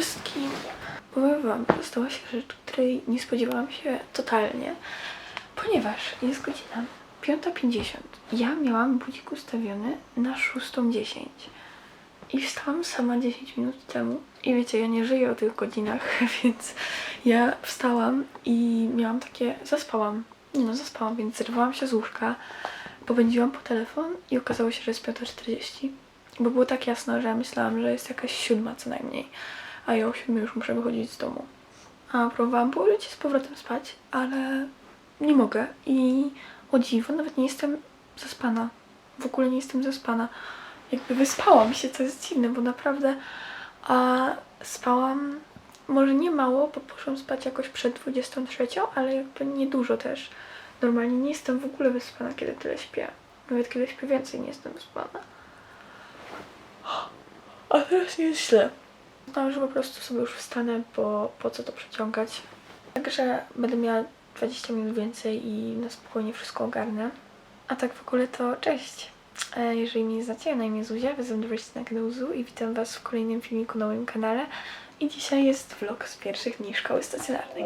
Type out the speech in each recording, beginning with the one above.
wszystkim. Powiem wam, stała się rzecz, której nie spodziewałam się totalnie, ponieważ jest godzina 5.50. Ja miałam budzik ustawiony na 6.10 i wstałam sama 10 minut temu. I wiecie, ja nie żyję o tych godzinach, więc ja wstałam i miałam takie, zaspałam. Nie no, zaspałam, więc zerwałam się z łóżka, popędziłam po telefon i okazało się, że jest 5.40. Bo było tak jasno, że ja myślałam, że jest jakaś siódma co najmniej, a ja o siódmej już muszę wychodzić z domu. A próbowałam położyć z powrotem spać, ale nie mogę i o dziwo nawet nie jestem zaspana. W ogóle nie jestem zaspana. Jakby wyspałam się, co jest dziwne, bo naprawdę a spałam może nie mało, bo poszłam spać jakoś przed 23, ale jakby nie dużo też. Normalnie nie jestem w ogóle wyspana, kiedy tyle śpię. Nawet kiedy śpię więcej, nie jestem wyspana. A teraz jest źle. Myślałam, że po prostu sobie już wstanę, bo po co to przeciągać. Także będę miała 20 minut więcej i na spokojnie wszystko ogarnę. A tak w ogóle to cześć. E, Jeżeli mnie nie znacie, ja na imię Zuzia, wezmę na kanał Zu i witam Was w kolejnym filmiku na moim kanale. I dzisiaj jest vlog z pierwszych dni szkoły stacjonarnej.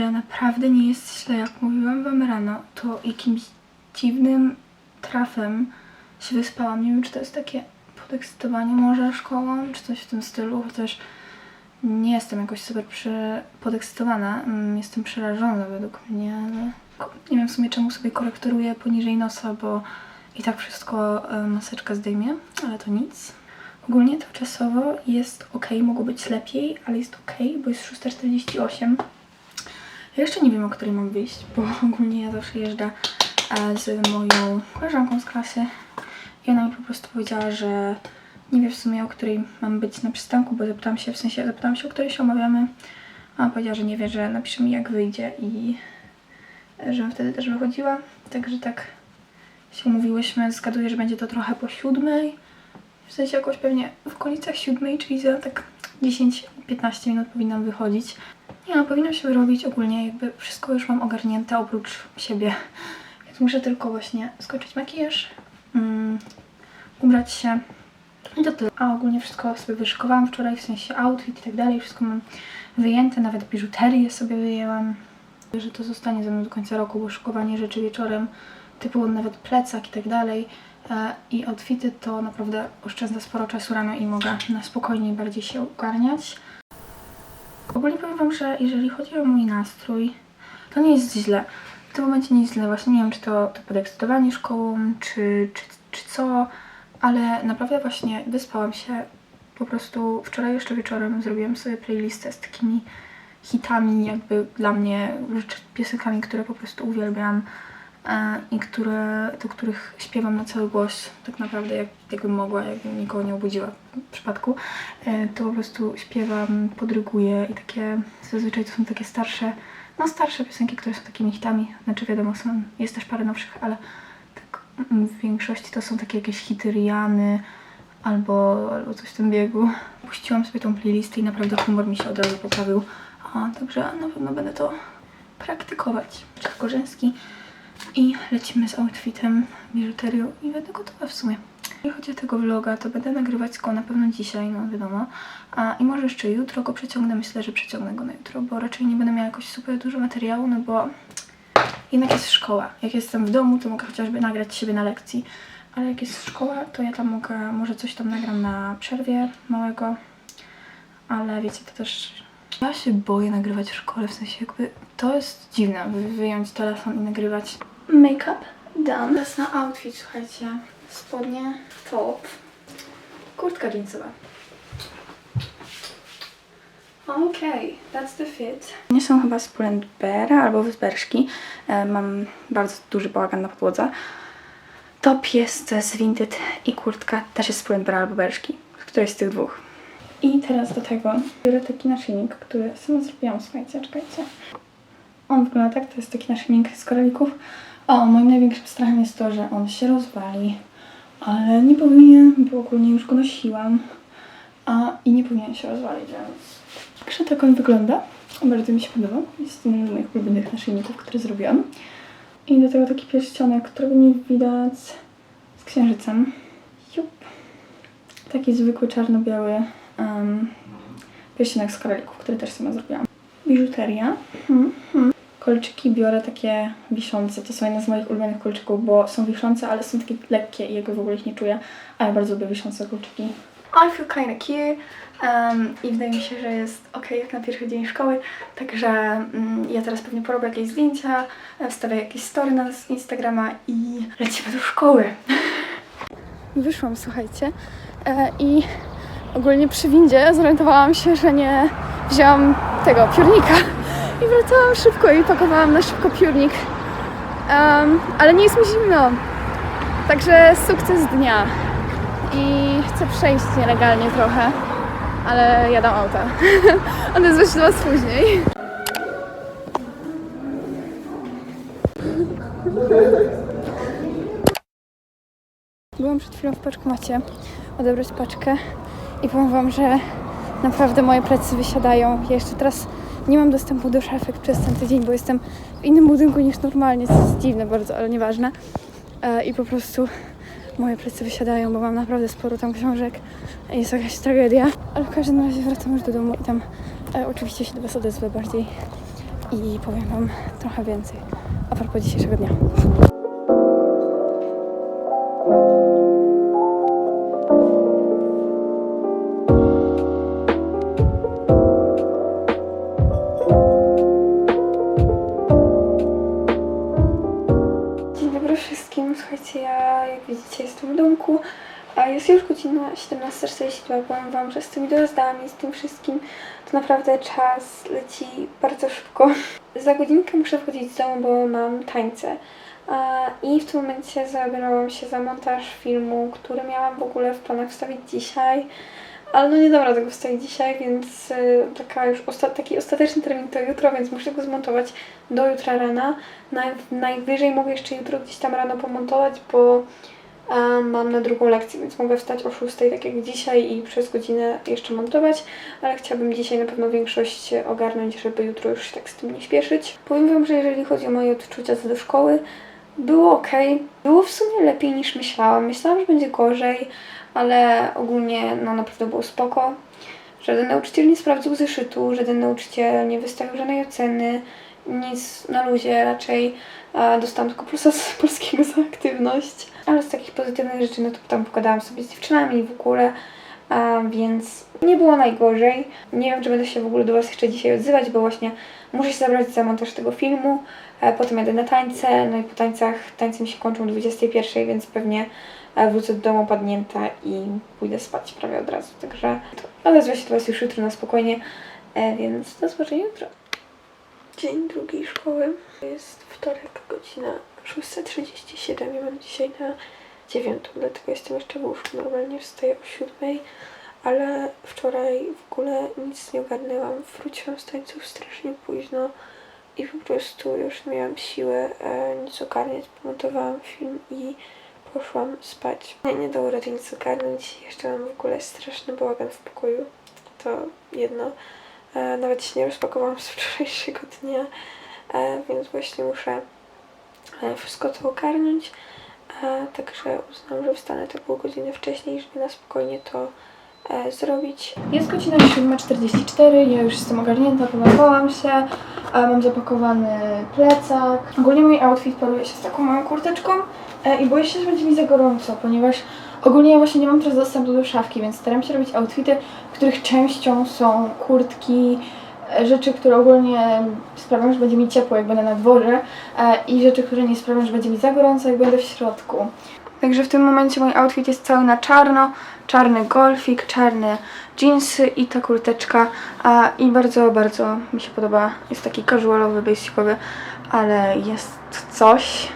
Że naprawdę nie jest źle. Jak mówiłam Wam rano, to jakimś dziwnym trafem się wyspałam. Nie wiem, czy to jest takie podekscytowanie może szkołą, czy coś w tym stylu, chociaż nie jestem jakoś super przy... podekscytowana. Mm, Jestem przerażona według mnie, ale nie wiem w sumie czemu sobie korektoruję poniżej nosa, bo i tak wszystko e, maseczka zdejmie, ale to nic. Ogólnie to czasowo jest ok, mogło być lepiej, ale jest ok, bo jest 6.48. Jeszcze nie wiem, o której mam wyjść, bo ogólnie ja zawsze jeżdżę e, z moją koleżanką z klasy i ona mi po prostu powiedziała, że nie wie w sumie, o której mam być na przystanku, bo zapytałam się, w sensie zapytałam się, o której się omawiamy, a ona powiedziała, że nie wie, że napisze mi jak wyjdzie i e, żebym wtedy też wychodziła. Także tak się umówiłyśmy. Zgaduję, że będzie to trochę po siódmej. W sensie jakoś pewnie w okolicach siódmej, czyli za tak 10-15 minut powinnam wychodzić. Nie no, powinnam się wyrobić ogólnie, jakby wszystko już mam ogarnięte oprócz siebie. Więc muszę tylko właśnie skończyć makijaż, mm, ubrać się i to tyle. A ogólnie wszystko sobie wyszykowałam wczoraj, w sensie outfit i tak dalej. Wszystko mam wyjęte, nawet biżuterię sobie wyjęłam. Że to zostanie ze mną do końca roku, bo szykowanie rzeczy wieczorem, typu nawet plecak i tak dalej e, i outfity to naprawdę oszczędza sporo czasu rano i mogę na spokojniej bardziej się ogarniać. Ogólnie powiem Wam, że jeżeli chodzi o mój nastrój, to nie jest źle. W tym momencie nie jest źle. Właśnie nie wiem, czy to, to podekscytowanie szkołą, czy, czy, czy co, ale naprawdę właśnie wyspałam się. Po prostu wczoraj jeszcze wieczorem zrobiłam sobie playlistę z takimi hitami, jakby dla mnie, piosenkami, które po prostu uwielbiam i które, do których śpiewam na cały głos, tak naprawdę jak, jakbym mogła, jakbym nikogo nie obudziła w przypadku, e, to po prostu śpiewam, podryguję i takie, zazwyczaj to są takie starsze, no starsze piosenki, które są takimi hitami, znaczy wiadomo, są, jest też parę nowszych, ale tak mm, w większości to są takie jakieś hity Riany albo, albo coś w tym biegu. Puściłam sobie tą playlistę i naprawdę humor mi się od razu poprawił, a, także na pewno będę to praktykować. Czarko rzęski i lecimy z outfitem, biżuterią i będę gotowa w sumie. Jeżeli chodzi o tego vloga, to będę nagrywać go na pewno dzisiaj, no wiadomo. A, I może jeszcze jutro go przeciągnę, myślę, że przeciągnę go na jutro, bo raczej nie będę miała jakoś super dużo materiału, no bo jednak jest szkoła. Jak jestem w domu, to mogę chociażby nagrać siebie na lekcji, ale jak jest szkoła, to ja tam mogę, może coś tam nagram na przerwie małego, ale wiecie, to też... Ja się boję nagrywać w szkole, w sensie jakby to jest dziwne, wy- wyjąć telefon i nagrywać. Make-up done. Teraz na outfit, słuchajcie. Spodnie, top, kurtka jeansowa. Okej, that's the fit. Nie są chyba z Pull&Beara albo Wysberszki. E, mam bardzo duży bałagan na podłodze. Top jest z Vinted i kurtka też jest z Pull&Beara albo Berszki. Któreś z tych dwóch. I teraz do tego biorę taki naszyjnik, który sama zrobiłam. Słuchajcie, czekajcie. On wygląda tak, to jest taki naszyjnik z koralików. O, moim największym strachem jest to, że on się rozwali. Ale nie powinien, bo ogólnie już go nosiłam. A, I nie powinien się rozwalić, więc Także tak on wygląda. Bardzo mi się podoba. Jest jeden z moich ulubionych naszyjników, które zrobiłam. I do tego taki pierścionek, którego nie widać z księżycem. Jup. Taki zwykły czarno-biały um, pierścionek z koralików, który też sama zrobiłam. Biżuteria. Mhm, mhm. Kolczyki biorę takie wiszące. To są jedne z moich ulubionych kolczyków, bo są wiszące, ale są takie lekkie i jakby w ogóle ich nie czuję. A ja bardzo lubię wiszące kolczyki. I feel kinda cute um, i wydaje mi się, że jest ok jak na pierwszy dzień szkoły. Także mm, ja teraz pewnie porobię jakieś zdjęcia, wstawię jakieś story na Instagrama i lecimy do szkoły. Wyszłam, słuchajcie, e, i ogólnie przy windzie zorientowałam się, że nie wzięłam tego piórnika. I wracałam szybko i pakowałam na szybko piórnik. Em, ale nie jest mi zimno. Także sukces dnia. I chcę przejść nielegalnie trochę, ale jadam auta. Odezwę się do Was później. Byłam przed chwilą w paczkomacie odebrać paczkę i powiem Wam, że naprawdę moje plecy wysiadają. Ja jeszcze teraz nie mam dostępu do szafek przez ten tydzień, bo jestem w innym budynku niż normalnie, co jest dziwne bardzo, ale nieważne. E, I po prostu moje plecy wysiadają, bo mam naprawdę sporo tam książek. Jest jakaś tragedia. Ale w każdym razie wracam już do domu i tam e, oczywiście się do Was odezwę bardziej i powiem Wam trochę więcej a propos dzisiejszego dnia. Godzina 17.42. Powiem Wam, że z tymi dojazdami, z tym wszystkim, to naprawdę czas leci bardzo szybko. Za godzinkę muszę wchodzić z domu, bo mam tańce. I w tym momencie zabierałam się za montaż filmu, który miałam w ogóle w planach wstawić dzisiaj. Ale no nie dam rady go wstawić dzisiaj, więc y, taka już osta- taki ostateczny termin to jutro, więc muszę go zmontować do jutra rana. Naj- najwyżej mogę jeszcze jutro gdzieś tam rano pomontować, bo mam na drugą lekcję, więc mogę wstać o 6, tak jak dzisiaj i przez godzinę jeszcze montować, ale chciałabym dzisiaj na pewno większość ogarnąć, żeby jutro już się tak z tym nie śpieszyć. Powiem Wam, że jeżeli chodzi o moje odczucia co do szkoły, było ok. Było w sumie lepiej niż myślałam. Myślałam, że będzie gorzej, ale ogólnie no naprawdę było spoko. Żaden nauczyciel nie sprawdził zeszytu, żaden nauczyciel nie wystawił żadnej oceny, nic na luzie, raczej e, dostałam tylko plusa z polskiego za Ale z takich pozytywnych rzeczy, no to tam pogadałam sobie z dziewczynami w ogóle, więc nie było najgorzej. Nie wiem, czy będę się w ogóle do Was jeszcze dzisiaj odzywać, bo właśnie muszę się zabrać za montaż tego filmu, potem jadę na tańce, no i po tańcach, tańce mi się kończą o 21, więc pewnie e, wrócę do domu padnięta i pójdę spać prawie od razu, także odezwę się do Was już jutro na spokojnie, e, więc do zobaczenia jutro. Dzień drugiej szkoły. Jest wtorek, godzina 6.37. Ja mam dzisiaj na 9, dlatego jestem jeszcze w łóżku. Normalnie wstaję o 7, ale wczoraj w ogóle nic nie ogarnęłam. Wróciłam z tańców strasznie późno i po prostu już nie miałam siły e, nic ogarniać. Pomontowałam film i poszłam spać. Nie, nie dało rady nic ogarnąć. Jeszcze mam w ogóle straszny bałagan w pokoju. To jedno. E, nawet się nie rozpakowałam z wczorajszego dnia, e, więc właśnie muszę e, wszystko to ogarnąć. Także uznałam, że wstanę te pół godziny wcześniej, żeby na spokojnie to zrobić. Jest godzina 7.44, ja już jestem ogarnięta, pomagałam się, mam zapakowany plecak. Ogólnie mój outfit paruje się z taką małą kurteczką i boję się, że będzie mi za gorąco, ponieważ ogólnie ja właśnie nie mam teraz dostępu do szafki, więc staram się robić outfity, których częścią są kurtki, e, rzeczy, które ogólnie sprawią, że będzie mi ciepło, jak będę na dworze e, i rzeczy, które nie sprawią, że będzie mi za gorąco, jak będę w środku. Także w tym momencie mój outfit jest cały na czarno, czarny golfik, czarne jeansy i ta kurteczka i bardzo, bardzo mi się podoba. Jest taki casualowy, basicowy, ale jest coś.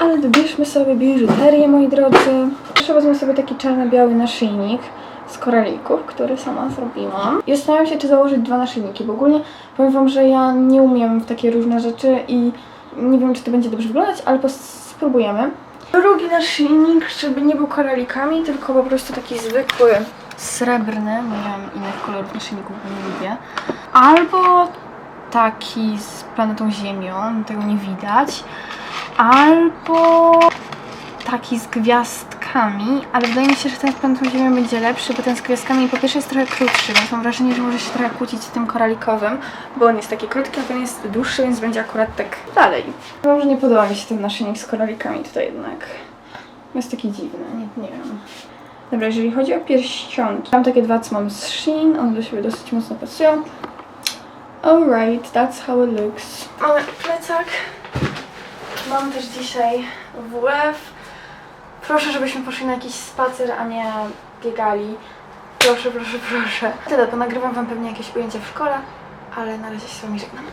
Ale dobierzmy sobie biżuterię, moi drodzy. Jeszcze wezmę sobie taki czarno-biały naszyjnik z koralików, który sama zrobiłam. I zastanawiam się, czy założyć dwa naszyjniki, bo ogólnie powiem Wam, że ja nie umiem w takie różne rzeczy i nie wiem, czy to będzie dobrze wyglądać, ale spróbujemy. Drugi naszyjnik, żeby nie był koralikami, tylko po prostu taki zwykły srebrny, mam innych kolorów naszyjników, bo nie lubię. Albo taki z planetą Ziemią, tego nie widać. Albo taki z gwiazdkami, ale wydaje mi się, że ten z planetą Ziemią będzie lepszy, bo ten z gwiazdkami po pierwsze jest trochę krótszy, więc mam wrażenie, że może się trochę kłócić z tym koralikowym, bo on jest taki krótki, a ten jest dłuższy, więc będzie akurat tak dalej. Może nie podoba mi się ten naszyjnik z koralikami tutaj jednak. Jest taki dziwny, nie, nie wiem. Dobra, jeżeli chodzi o pierścionki, mam takie dwa, co mam z Shein, one do siebie dosyć mocno pasują. Alright, that's how it looks. Mamy plecak. Mam też dzisiaj WF. Proszę, żebyśmy poszli na jakiś spacer, a nie biegali. Proszę, proszę, proszę. Tyle, bo nagrywam wam pewnie jakieś ujęcia w szkole, ale na razie się z wami żegnam.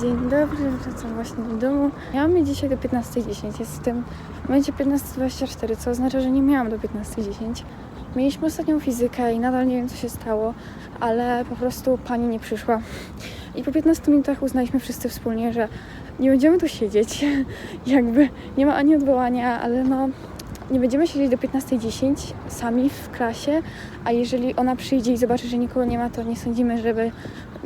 Dzień dobry, wracam właśnie do domu. Miałam dzisiaj do 15.10, jestem w momencie 15.24, co oznacza, że nie miałam do 15.10. Mieliśmy ostatnią fizykę i nadal nie wiem, co się stało, ale po prostu pani nie przyszła. I po 15 minutach uznaliśmy wszyscy wspólnie, że nie będziemy tu siedzieć. Jakby nie ma ani odwołania, ale no nie będziemy siedzieć do 15.10 sami w klasie, a jeżeli ona przyjdzie i zobaczy, że nikogo nie ma, to nie sądzimy, żeby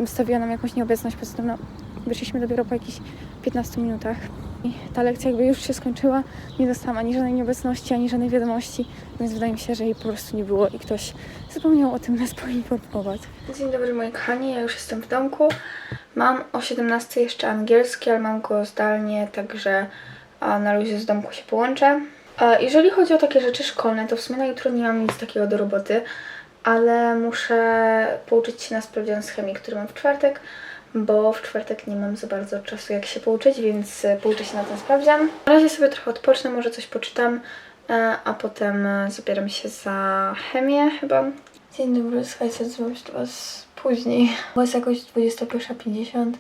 stawiła nam jakąś nieobecność. Poza tym no, wyszliśmy dopiero po jakichś 15 minutach. I ta lekcja jakby już się skończyła, nie dostałam ani żadnej nieobecności, ani żadnej wiadomości, więc wydaje mi się, że jej po prostu nie było i ktoś zapomniał o tym nas poinformować. Dzień dobry moi kochani, ja już jestem w domku. Mam o 17 jeszcze angielski, ale mam go zdalnie, także na luzie z domku się połączę. Jeżeli chodzi o takie rzeczy szkolne, to w sumie na jutro nie mam nic takiego do roboty, ale muszę pouczyć się na sprawdzian z chemii, który mam w czwartek, bo w czwartek nie mam za bardzo czasu jak się pouczyć, więc e, pouczę się na ten sprawdzian. Na razie sobie trochę odpocznę, może coś poczytam, e, a potem e, zabieram się za chemię chyba. Dzień dobry, słuchajcie, dzwonię do Was później, bo jest jakoś 21.50.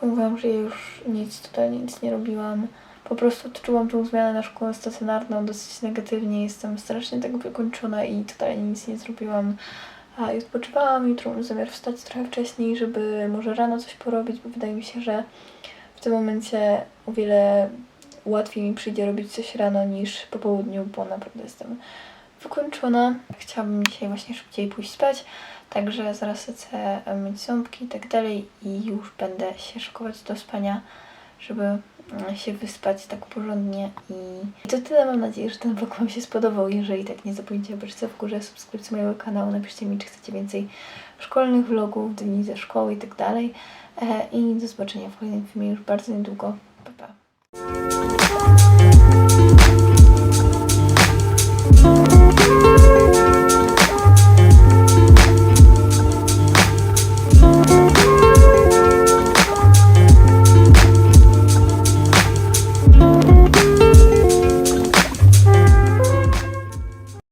Powiem Wam, że ja już nic, totalnie nic nie robiłam. Po prostu odczułam tą zmianę na szkołę stacjonarną dosyć negatywnie. Jestem strasznie tak wykończona i totalnie nic nie zrobiłam. A i odpoczywałam, jutro mam zamiar wstać trochę wcześniej, żeby może rano coś porobić, bo wydaje mi się, że w tym momencie o wiele łatwiej mi przyjdzie robić coś rano niż po południu, bo naprawdę jestem wykończona. Chciałabym dzisiaj właśnie szybciej pójść spać, także zaraz lecę myć ząbki i tak dalej i już będę się szykować do spania, żeby się wyspać tak porządnie i to tyle. Mam nadzieję, że ten vlog Wam się spodobał. Jeżeli tak, nie zapomnijcie o w górze subskrypcji mojego kanału. Napiszcie mi, czy chcecie więcej szkolnych vlogów, dni ze szkoły i tak. E, I do zobaczenia w kolejnym filmie już bardzo niedługo. Pa, pa.